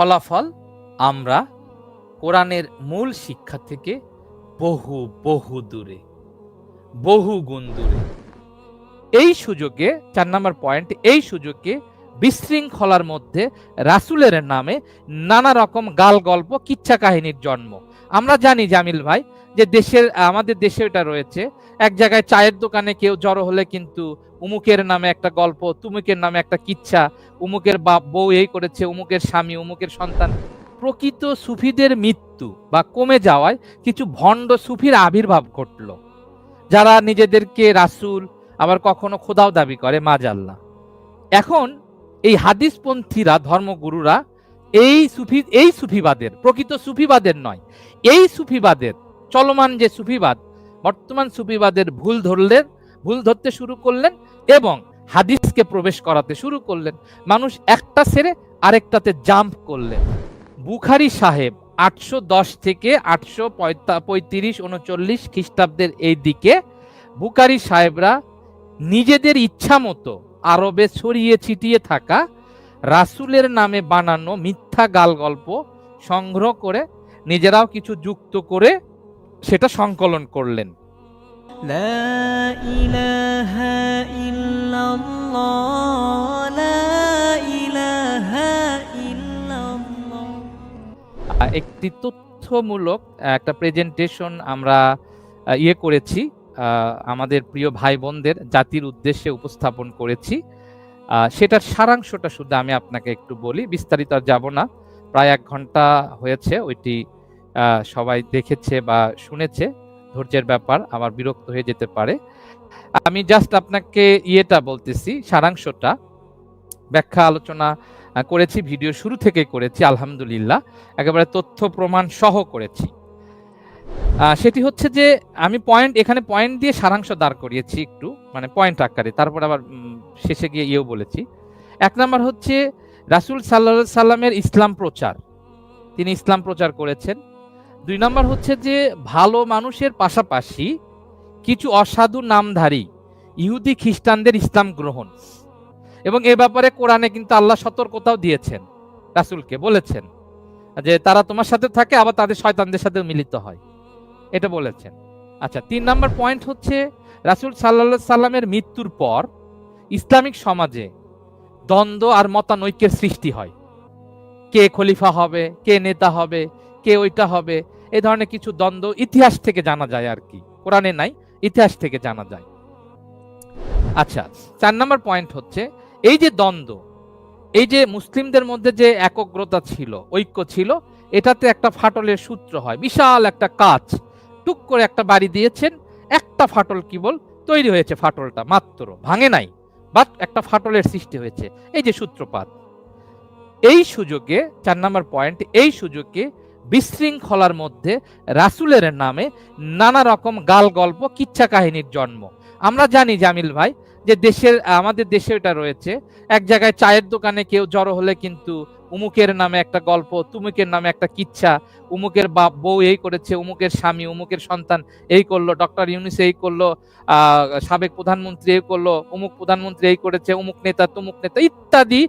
ফলাফল আমরা কোরআনের মূল শিক্ষা থেকে বহু বহু দূরে, বহু গুণ দূরে। এই সুযোগে, চার নম্বর পয়েন্ট এই সুযোগে বিশৃঙ্খলার মধ্যে রাসুলের নামে নানা রকম গাল গল্প কিচ্ছা কাহিনীর জন্ম। আমরা জানি জামিল ভাই যে দেশের, আমাদের দেশে এটা রয়েছে। এক জায়গায় চায়ের দোকানে কেউ জড়ো হলে কিন্তু উমুকের নামে একটা গল্প, তুমুকের নামে একটা কিচ্ছা, উমুকের বাপ বউ এই করেছে, উমুকের স্বামী, উমুকের সন্তান। প্রকৃত সুফিদের মৃত্যু বা কমে যাওয়ায় কিছু ভণ্ড সুফির আবির্ভাব ঘটল। যারা নিজেদেরকে রাসুল, আবার কখনো খোদাও দাবি করে, মাজাল্লাহ। এখন এই হাদিসপন্থীরা, ধর্মগুরুরা এই সুফি, এই সুফিবাদের, প্রকৃত সুফিবাদের নয়, এই সুফিবাদের চলমান যে সুফিবাদ, বর্তমান সুফিবাদের ভুল ধরলেন, ভুল ধরতে শুরু করলেন এবং হাদিসকে প্রবেশ করাতে শুরু করলেন। মানুষ একটা ছেড়ে আরেকটাতে জাম্প করলেন। বুখারি সাহেব আটশো দশ থেকে আটশো পঁয়ত্রিশ, উনচল্লিশ খ্রিস্টাব্দের এই দিকে বুকারি সাহেবরা নিজেদের ইচ্ছা মতো আরবে ছড়িয়ে ছিটিয়ে থাকা রাসুলের নামে বানানো মিথ্যা গাল গল্প সংগ্রহ করে নিজেরাও কিছু যুক্ত করে সেটা সংকলন করলেন। একটি তথ্যমূলক একটা প্রেজেন্টেশন আমরা ইয়ে করেছি আমাদের প্রিয় ভাই বোনদের জাতির উদ্দেশ্যে উপস্থাপন করেছি। সেটার সারাংশটা শুধু আমি আপনাকে একটু বলি বিস্তারিত যাব না। প্রায় এক ঘণ্টা হয়েছে ওইটি সবাই দেখেছে বা শুনেছে, ধৈর্যের ব্যাপার, আমার বিরক্ত হয়ে যেতে পারে। আমি জাস্ট আপনাকে ইয়েটা বলতেছি, সারাংশটা। ব্যাখ্যা, আলোচনা করেছি, ভিডিও শুরু থেকে করেছি, আলহামদুলিল্লাহ। একেবারে তথ্য প্রমাণ সহ করেছি। সেটি হচ্ছে যে, আমি পয়েন্ট এখানে পয়েন্ট দিয়ে সারাংশ দাঁড় করিয়েছি একটু মানে পয়েন্ট আকারে। তারপর আবার শেষে গিয়ে ইয়েও বলেছি। এক নম্বর হচ্ছে, রাসূল সাল্লা সাল্লামের ইসলাম প্রচার। তিনি ইসলাম প্রচার করেছেন। দুই নাম্বার হচ্ছে যে ভালো মানুষের পাশাপাশি কিছু অসাধু নামধারী ইহুদি খ্রিস্টানদের ইসলাম গ্রহণ। এবং এ ব্যাপারে কোরআনে কিন্তু আল্লাহ সতর্কতাও দিয়েছেন, রাসূলকে বলেছেন যে তারা তোমার সাথে থাকে, আবার তাদের শয়তানদের সাথে মিলিত হয়। এটা বলেছেন। আচ্ছা তিন নম্বর পয়েন্ট হচ্ছে রাসূল সাল্লাহ সাল্লামের মৃত্যুর পর ইসলামিক সমাজে দ্বন্দ্ব আর মতানৈক্যের সৃষ্টি হয়। কে খলিফা হবে, কে নেতা হবে কে ওইটা হবে? এ ধরনের কিছু দ্বন্দ্ব ইতিহাস থেকে জানা যায় আর কি। কোরআনে নাই, ইতিহাস থেকে জানা যায়। আচ্ছা চার নম্বর পয়েন্ট হচ্ছে, এই যে দ্বন্দ্ব, এই যে মুসলিমদের মধ্যে যে একগ্রতা ছিল, ঐক্য ছিল, এটাতে একটা ফাটলের সূত্র হয়। বিশাল একটা কাজ টুক করে একটা বাড়ি দিয়েছেন, একটা ফাটল কি বল তৈরি হয়েছে ফাটলটা, মাত্র, ভাঙে নাই, বাট একটা ফাটলের সৃষ্টি হয়েছে। এই যে সূত্রপাত, এই সুযোগে, চার নম্বর পয়েন্ট এই সুযোগে বিশৃঙ্খলার মধ্যে রাসুলের নামে নানা রকম গাল গল্প কিচ্ছা কাহিনীর জন্ম। আমরা জানি জামিল ভাই যে দেশের, আমাদের দেশে এটা রয়েছে। এক জায়গায় চায়ের দোকানে কেউ জড়ো হলে কিন্তু উমুকের নামে একটা গল্প, তুমুকের নামে একটা কিচ্ছা, উমুকের বাপ বউ এই করেছে, উমুকের স্বামী, উমুকের সন্তান এই করল, ডক্টর ইউনিস এই করল সাবেক প্রধানমন্ত্রী এই করল, উমুক প্রধানমন্ত্রী এই করেছে, উমুক নেতা, তুমুক নেতা ইত্যাদি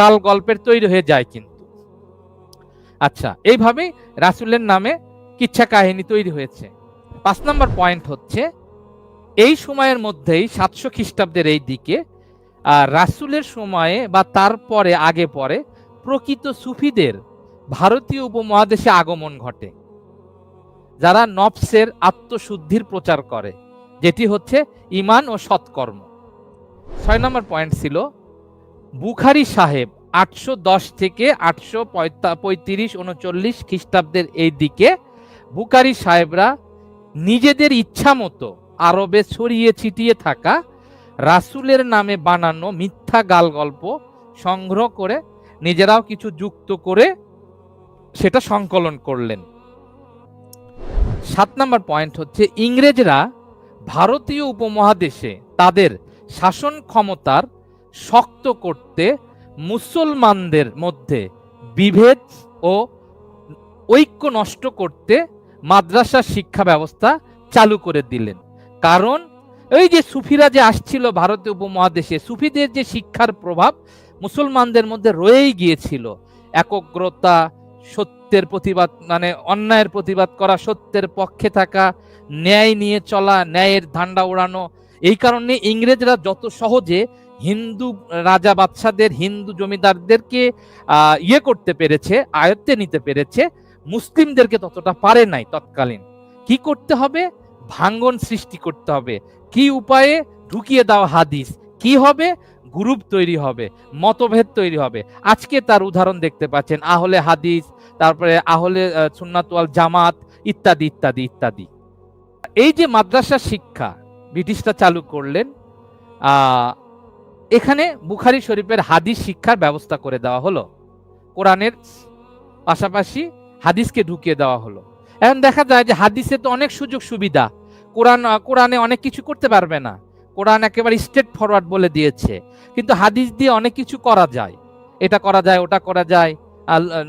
গাল গল্পের তৈরি হয়ে যায় কিন্তু। আচ্ছা এইভাবেই রাসুলের নামে কিচ্ছা কাহিনী তৈরি হয়েছে। পাঁচ নম্বর পয়েন্ট হচ্ছে, এই সময়ের মধ্যেই সাতশো খ্রিস্টাব্দের এই দিকে রাসূলের সময়ে বা তারপরে আগে পরে প্রকৃত সুফিদের ভারতীয় উপমহাদেশে আগমন ঘটে। যারা নফসের আত্মশুদ্ধির প্রচার করে, যেটি হচ্ছে ইমান ও সৎকর্ম। ছয় নম্বর পয়েন্ট ছিল, বুখারি সাহেব আটশো দশ থেকে আটশো পঁয়ত্রিশ, উনচল্লিশ খ্রিস্টাব্দের এই দিকে বুখারি সাহেবরা নিজেদের ইচ্ছা মতো আরবে ছড়িয়ে ছিটিয়ে থাকা রাসূলের নামে বানানো মিথ্যা গাল গল্প সংগ্রহ করে নিজেরাও কিছু যুক্ত করে সেটা সংকলন করলেন। সাত নম্বর পয়েন্ট হচ্ছে ইংরেজরা ভারতীয় উপমহাদেশে তাদের শাসন ক্ষমতার শক্ত করতে মুসলমানদের মধ্যে বিভেদ ও ঐক্য নষ্ট করতে মাদ্রাসা শিক্ষা ব্যবস্থা চালু করে দিলেন। কারণ ওই যে সুফিরা যে আসছিল ভারতীয় উপমহাদেশে, সুফিদের যে শিক্ষার প্রভাব মুসলমানদের মধ্যে রয়েই গিয়েছিল। একগ্রতা, সত্যের প্রতিবাদ মানে অন্যায়ের প্রতিবাদ করা, সত্যের পক্ষে থাকা, ন্যায় নিয়ে চলা, ন্যায়ের ধান্ডা ওড়ানো, এই কারণে ইংরেজরা যত সহজে হিন্দু রাজা বাদশাদের হিন্দু জমিদারদেরকে ইয়ে করতে পেরেছে আয়ত্তে নিতে পেরেছে মুসলিমদেরকে ততটা পারে নাই তৎকালীন। কি করতে হবে? ভাঙ্গন সৃষ্টি করতে হবে। কি উপায়ে? ঢুকিয়ে দাও হাদিস। কি হবে? গ্রুপ তৈরি হবে মতভেদ তৈরি হবে। আজকে তার উদাহরণ দেখতে পাচ্ছেন আহলে হাদিস তারপরে আহলে আহ, সুন্নাতওয়াল জামাত ইত্যাদি ইত্যাদি ইত্যাদি। এই যে মাদ্রাসা শিক্ষা ব্রিটিশরা চালু করলেন এখানে বুখারি শরীফের হাদিস শিক্ষার ব্যবস্থা করে দেওয়া হলো। কোরআনের পাশাপাশি হাদিসকে ঢুকিয়ে দেওয়া হলো। এখন দেখা যায় যে হাদিসে তো অনেক সুযোগ সুবিধা। কোরআন, কোরআনে অনেক কিছু করতে পারবে না। কোরআন একেবারে স্ট্রেট ফরওয়ার্ড বলে দিয়েছে। কিন্তু হাদিস দিয়ে অনেক কিছু করা যায়। এটা করা যায়, ওটা করা যায়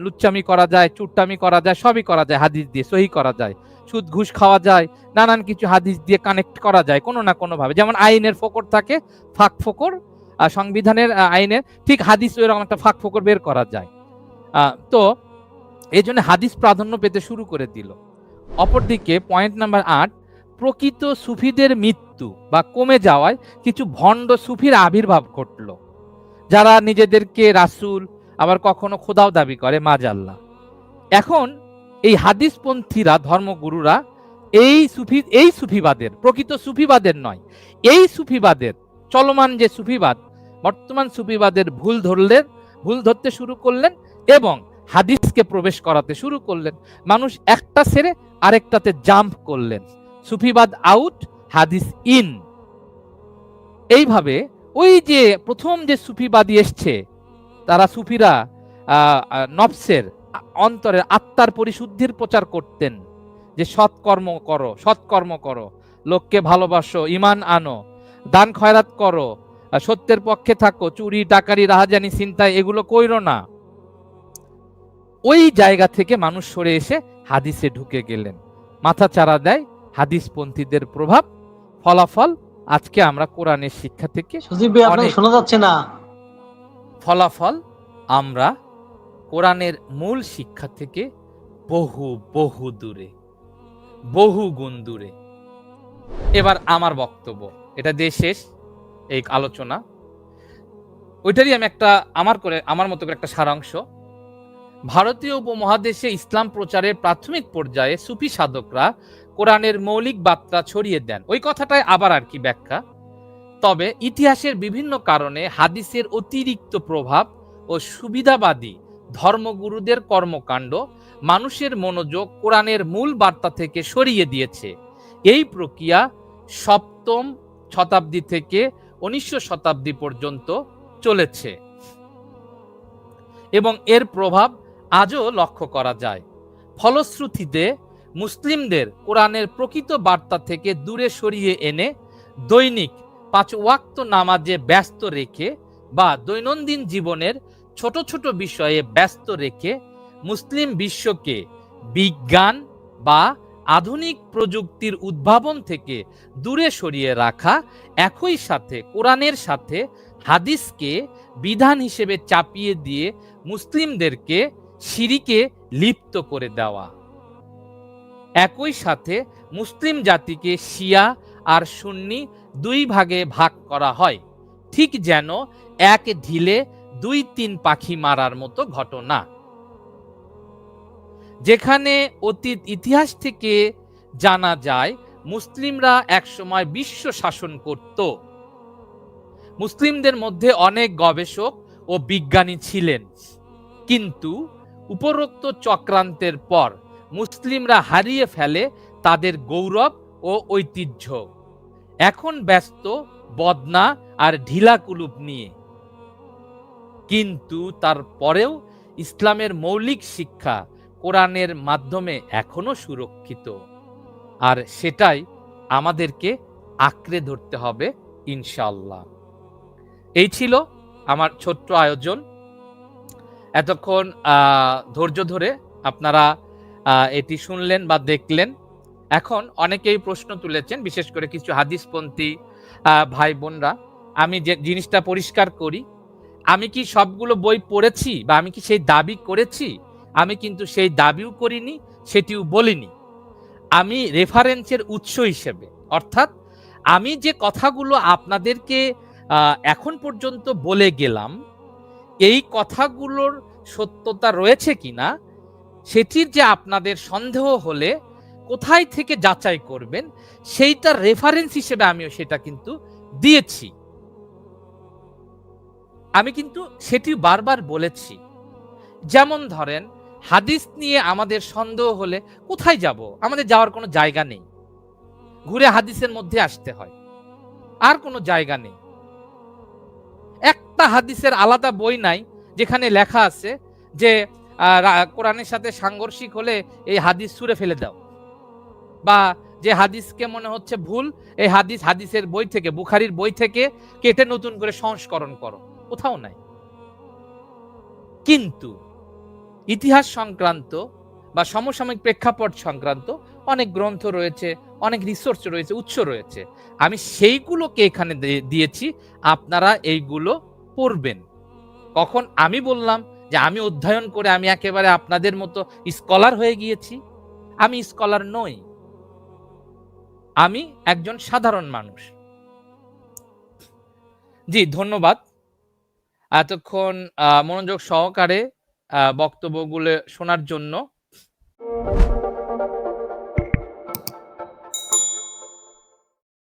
লুচ্চামি করা যায়, চুট্টামি করা যায়, সবই করা যায়, হাদিস দিয়ে সহি করা যায়। সুদ, ঘুষ খাওয়া যায়, নানান কিছু হাদিস দিয়ে কানেক্ট করা যায়, কোনো না কোনোভাবে। যেমন আইনের ফোকর থাকে, ফাঁক ফোকর সংবিধানের আইনে ঠিক হাদিস এরকম একটা ফাঁক ফোকর বের করা যায়। তো এই জন্য হাদিস প্রাধান্য পেতে শুরু করে দিল। অপরদিকে পয়েন্ট নাম্বার আট, প্রকৃত সুফিদের মৃত্যু বা কমে যাওয়ায় কিছু ভণ্ড সুফির আবির্ভাব ঘটল। যারা নিজেদেরকে রাসুল, আবার কখনো খোদাও দাবি করে, মাজাল্লাহ। এখন এই হাদিসপন্থীরা, ধর্মগুরুরা এই সুফি, এই সুফিবাদের, প্রকৃত সুফিবাদের নয়, এই সুফিবাদের চলমান যে সুফিবাদ, বর্তমান সুফিবাদের ভুল ধরলেন, ভুল ধরতে শুরু করলেন এবং হাদিসকে প্রবেশ করাতে শুরু করলেন। মানুষ একটা ছেড়ে আরেকটাতে জাম্প করলেন। সুফিবাদ আউট হাদিস ইন এইভাবে ওই যে প্রথম যে সুফিবাদী এসছে, তারা সুফিরা নফসের অন্তরের আত্মার পরিশুদ্ধির প্রচার করতেন যে সৎকর্ম করো সৎকর্ম করো, লোককে ভালোবাসো ইমান আনো দান খয়রাত করো সত্যের পক্ষে থাকো চুরি ডাকারি রাহাজানি চিন্তায় এগুলো কইরো না। ওই জায়গা থেকে মানুষ সরে এসে হাদিসে ঢুকে গেলেন। মাথা চারা দেয় হাদিসপন্থীদের প্রভাব ফলাফল আজকে আমরা কোরআনের শিক্ষা থেকে শোনা যাচ্ছে না। ফলাফল আমরা কোরআনের মূল শিক্ষা থেকে বহু বহু দূরে বহু গুণ দূরে। এবার আমার বক্তব্য। এটা দিয়ে শেষ এই আলোচনা। ওইটারই আমি একটা আমার করে, আমার মতো করে একটা সারাংশ। ভারতীয় উপমহাদেশে ইসলাম প্রচারের প্রাথমিক পর্যায়ে সুফি সাধকরা কোরআনের মৌলিক বার্তা ছড়িয়ে দেন। ওই কথাটাই আবার আর কি ব্যাখ্যা। তবে ইতিহাসের বিভিন্ন কারণে হাদিসের অতিরিক্ত প্রভাব ও সুবিধাবাদী ধর্মগুরুদের কর্মকাণ্ড মানুষের মনোযোগ কোরআনের মূল বার্তা থেকে সরিয়ে দিয়েছে। এই প্রক্রিয়া সপ্তম শতাব্দী থেকে উনিশশো শতাব্দী পর্যন্ত চলেছে। এবং এর প্রভাব আজও লক্ষ্য করা যায়। ফলশ্রুতিতে মুসলিমদের কোরআনের প্রকৃত বার্তা থেকে দূরে সরিয়ে এনে দৈনিক পাঁচ ওয়াক্ত নামাজে ব্যস্ত রেখে বা দৈনন্দিন জীবনের ছোট ছোট বিষয়ে ব্যস্ত রেখে মুসলিম বিশ্বকে বিজ্ঞান বা আধুনিক প্রযুক্তির উদ্ভাবন থেকে দূরে সরিয়ে রাখা, একই সাথে কোরআনের সাথে হাদিসকে বিধান হিসেবে চাপিয়ে দিয়ে মুসলিমদেরকে সিরিকে লিপ্ত করে দেওয়া। একই সাথে মুসলিম জাতিকে শিয়া আর সুন্নি দুই ভাগে ভাগ করা হয়, ঠিক যেন এক ঢিলে দুই তিন পাখি মারার মতো ঘটনা। যেখানে অতীত ইতিহাস থেকে জানা যায়, মুসলিমরা একসময় বিশ্ব শাসন করত। মুসলিমদের মধ্যে অনেক গবেষক ও বিজ্ঞানী ছিলেন। কিন্তু উপরোক্ত চক্রান্তের পর মুসলিমরা হারিয়ে ফেলে তাদের গৌরব ও ঐতিহ্য। এখন ব্যস্ত, বদনা আর ঢিলা কুলুপ নিয়ে। কিন্তু তারপরেও ইসলামের মৌলিক শিক্ষা কোরআনের মাধ্যমে এখনও সুরক্ষিত। আর সেটাই আমাদেরকে আঁকড়ে ধরতে হবে ইনশাল্লাহ এই ছিল আমার ছোট্ট আয়োজন। এতক্ষণ ধৈর্য ধরে আপনারা এটি শুনলেন বা দেখলেন। এখন অনেকেই প্রশ্ন তুলেছেন, বিশেষ করে কিছু হাদিসপন্থী ভাই বোনরা আমি যে জিনিসটা পরিষ্কার করি, আমি কি সবগুলো বই পড়েছি বা আমি কি সেই দাবি করেছি? আমি কিন্তু সেই দাবিও করিনি, সেটিও বলিনি। আমি রেফারেন্সের উৎস হিসেবে, অর্থাৎ আমি যে কথাগুলো আপনাদেরকে এখন পর্যন্ত বলে গেলাম, এই কথাগুলোর সত্যতা রয়েছে কিনা, সেটির যে আপনাদের সন্দেহ হলে কোথায় থেকে যাচাই করবেন সেইটার রেফারেন্স হিসেবে আমিও সেটা কিন্তু দিয়েছি। আমি কিন্তু সেটি বারবার বলেছি। যেমন ধরেন হাদিস নিয়ে আমাদের সন্দেহ হলে কোথায় যাব? আমাদের যাওয়ার কোনো জায়গা নেই। ঘুরে হাদিসের মধ্যে আসতে হয়। আর কোনো জায়গা নেই। একটা হাদিসের আলাদা বই নাই, যেখানে লেখা আছে যে কোরআনের সাথে সাংঘর্ষিক হলে এই হাদিস ছুঁড়ে ফেলে দাও। বা যে হাদিসকে মনে হচ্ছে ভুল, এই হাদিস হাদিসের বই থেকে, বুখারির বই থেকে কেটে নতুন করে সংস্করণ করো। কোথাও নাই। কিন্তু ইতিহাস সংক্রান্ত বা সমসাময়িক প্রেক্ষাপট সংক্রান্ত অনেক গ্রন্থ রয়েছে, অনেক রিসোর্স রয়েছে, উৎস রয়েছে। আমি সেইগুলোকে এখানে দিয়েছি, আপনারা এইগুলো পড়বেন। কখন আমি বললাম যে আমি অধ্যয়ন করে আমি একেবারে আপনাদের মতো স্কলার হয়ে গিয়েছি, আমি স্কলার নই। আমি একজন সাধারণ মানুষ। জি, ধন্যবাদ। এতক্ষণ মনোযোগ সহকারে বক্তব্যগুলো শোনার জন্য।